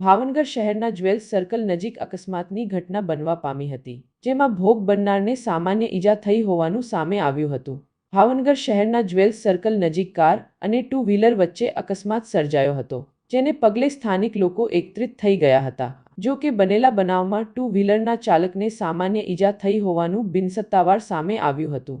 ભાવનગર શહેરના jewels circle નજીક અકસ્માતની ઘટના બનવા પામી હતી, જેમાં ભોગ બનનારને સામાન્ય ઈજા થઈ હોવાનું સામે આવ્યું હતું. ભાવનગર શહેરના જ્વેલ્સ સર્કલ નજીક કાર અને ટુ વ્હીલર વચ્ચે અકસ્માત સર્જાયો હતો, જેને પગલે સ્થાનિક લોકો એકત્રિત થઈ ગયા હતા. જો કે બનેલા બનાવમાં ટુ વ્હીલરના ચાલકને સામાન્ય ઈજા થઈ હોવાનું બિનસત્તાવાર સામે આવ્યું હતું.